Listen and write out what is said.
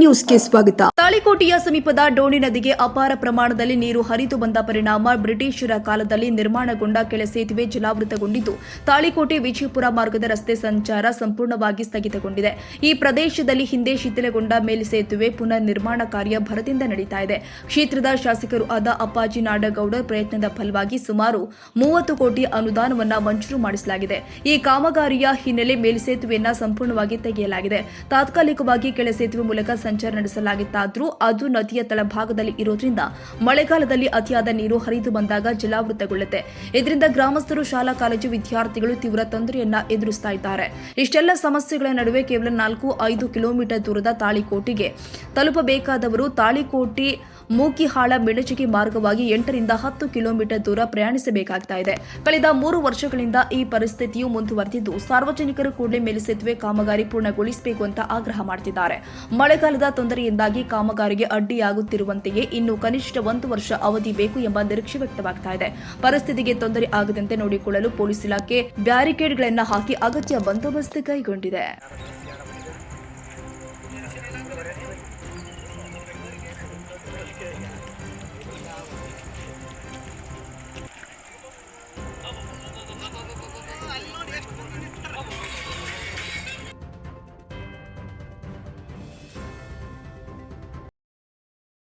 ನ್ಯೂಸ್ಗೆ ಸ್ವಾಗತ. ತಾಳಿಕೋಟೆಯ ಸಮೀಪದ ಡೋಣಿ ನದಿಗೆ ಅಪಾರ ಪ್ರಮಾಣದಲ್ಲಿ ನೀರು ಹರಿದು ಬಂದ ಪರಿಣಾಮ ಬ್ರಿಟಿಷರ ಕಾಲದಲ್ಲಿ ನಿರ್ಮಾಣಗೊಂಡ ಕೆಳ ಸೇತುವೆ ಜಲಾವೃತಗೊಂಡಿದ್ದು, ತಾಳಿಕೋಟೆ ವಿಜಯಪುರ ಮಾರ್ಗದ ರಸ್ತೆ ಸಂಚಾರ ಸಂಪೂರ್ಣವಾಗಿ ಸ್ಥಗಿತಗೊಂಡಿದೆ. ಈ ಪ್ರದೇಶದಲ್ಲಿ ಹಿಂದೆ ಶಿಥಿಲಗೊಂಡ ಮೇಲ್ಸೇತುವೆ ಪುನರ್ ನಿರ್ಮಾಣ ಕಾರ್ಯ ಭರದಿಂದ ನಡೀತಾ ಇದೆ. ಕ್ಷೇತ್ರದ ಶಾಸಕರು ಆದ ಅಪ್ಪಾಜಿ ನಾಡಗೌಡರ್ ಪ್ರಯತ್ನದ ಫಲವಾಗಿ ಸುಮಾರು ಮೂವತ್ತು ಕೋಟಿ ಅನುದಾನವನ್ನು ಮಂಜೂರು ಮಾಡಿಸಲಾಗಿದೆ. ಈ ಕಾಮಗಾರಿಯ ಹಿನ್ನೆಲೆ ಮೇಲ್ಸೇತುವೆಯನ್ನು ಸಂಪೂರ್ಣವಾಗಿ ತೆಗೆಯಲಾಗಿದೆ. ತಾತ್ಕಾಲಿಕವಾಗಿ ಕೆಳ ಸೇತುವೆ ಮೂಲಕ ಸಂಚಾರ ನಡೆಸಲಾಗಿತ್ತಾದರೂ ಅದು ನದಿಯ ತಳಭಾಗದಲ್ಲಿ ಇರೋದ್ರಿಂದ ಮಳೆಗಾಲದಲ್ಲಿ ಅತಿಯಾದ ನೀರು ಹರಿದು ಬಂದಾಗ ಜಲಾವೃತಗೊಳ್ಳುತ್ತೆ ಇದರಿಂದ ಗ್ರಾಮಸ್ಥರು, ಶಾಲಾ, ಕಾಲೇಜು ವಿದ್ಯಾರ್ಥಿಗಳು ತೀವ್ರ ತೊಂದರೆಯನ್ನ ಎದುರಿಸ್ತಾ ಇದ್ದಾರೆ. ಇಷ್ಟೆಲ್ಲ ಸಮಸ್ಯೆಗಳ ನಡುವೆ ಕೇವಲ ನಾಲ್ಕು, ಐದು ಕಿಲೋಮೀಟರ್ ದೂರದ ತಾಳಿಕೋಟಿಗೆ ತಲುಪಬೇಕಾದವರು ತಾಳಿಕೋಟಿ ಮೂಕಿಹಾಳ ಮೆಣಚಿಗೆ ಮಾರ್ಗವಾಗಿ ಎಂಟರಿಂದ ಹತ್ತು ಕಿಲೋಮೀಟರ್ ದೂರ ಪ್ರಯಾಣಿಸಬೇಕಾಗ್ತಾ ಇದೆ. ಕಳೆದ ಮೂರು ವರ್ಷಗಳಿಂದ ಈ ಪರಿಸ್ಥಿತಿಯು ಮುಂದುವರೆದಿದ್ದು, ಸಾರ್ವಜನಿಕರು ಕೂಡಲೇ ಮೇಲ್ಸೇತುವೆ ಕಾಮಗಾರಿ ಪೂರ್ಣಗೊಳಿಸಬೇಕು ಅಂತ ಆಗ್ರಹ ಮಾಡುತ್ತಿದ್ದಾರೆ ಮಳೆಗಾಲದ ಕೆಲಸದ ತೊಂದರೆಯಿಂದಾಗಿ ಕಾಮಗಾರಿಗೆ ಅಡ್ಡಿಯಾಗುತ್ತಿರುವಂತೆಯೇ ಇನ್ನು ಕನಿಷ್ಠ ಒಂದು ವರ್ಷ ಅವಧಿ ಬೇಕು ಎಂಬ ನಿರೀಕ್ಷೆ ವ್ಯಕ್ತವಾಗ್ತಾ ಇದೆ. ಪರಿಸ್ಥಿತಿಗೆ ತೊಂದರೆ ಆಗದಂತೆ ನೋಡಿಕೊಳ್ಳಲು ಪೊಲೀಸ್ ಇಲಾಖೆ ಬ್ಯಾರಿಕೇಡ್ಗಳನ್ನು ಹಾಕಿ ಅಗತ್ಯ ಬಂದೋಬಸ್ತ್ ಕೈಗೊಂಡಿದೆ.